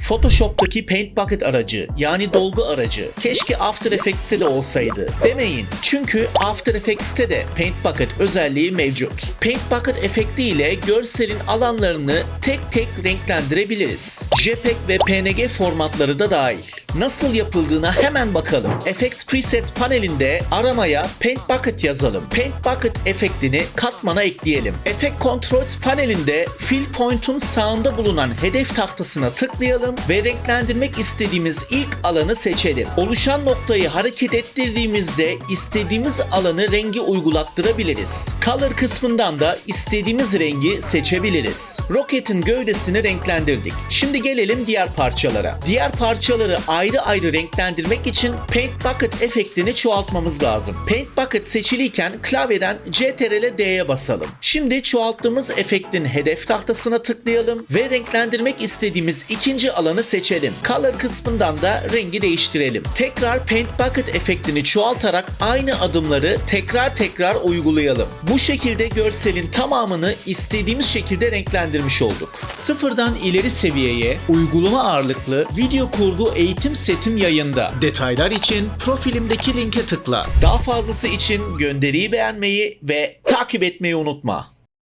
Photoshop'taki Paint Bucket aracı yani dolgu aracı keşke After Effects'te de olsaydı demeyin. Çünkü After Effects'te de Paint Bucket özelliği mevcut. Paint Bucket efekti ile görselin alanlarını tek tek renklendirebiliriz. JPEG ve PNG formatları da dahil. Nasıl yapıldığına hemen bakalım. Effects Presets panelinde aramaya Paint Bucket yazalım. Paint Bucket efektini katmana ekleyelim. Effect Controls panelinde Fill Point'un sağında bulunan hedef tahtasına tıklayalım ve renklendirmek istediğimiz ilk alanı seçelim. Oluşan noktayı hareket ettirdiğimizde istediğimiz alanı rengi uygulattırabiliriz. Color kısmından da istediğimiz rengi seçebiliriz. Roket'in gövdesini renklendirdik. Şimdi gelelim diğer parçalara. Diğer parçaları ayrı ayrı renklendirmek için Paint Bucket efektini çoğaltmamız lazım. Paint Bucket seçiliyken klavyeden CTRL D'ye basalım. Şimdi çoğalttığımız efektin hedef tahtasına tıklayalım ve renklendirmek istediğimiz ikinci alanı seçelim. Color kısmından da rengi değiştirelim. Tekrar Paint Bucket efektini çoğaltarak aynı adımları tekrar tekrar uygulayalım. Bu şekilde görselin tamamını istediğimiz şekilde renklendirmiş olduk. Sıfırdan ileri seviyeye uygulama ağırlıklı video kurgu eğitim setim yayında. Detaylar için profilimdeki linke tıkla. Daha fazlası için gönderiyi beğenmeyi ve takip etmeyi unutma.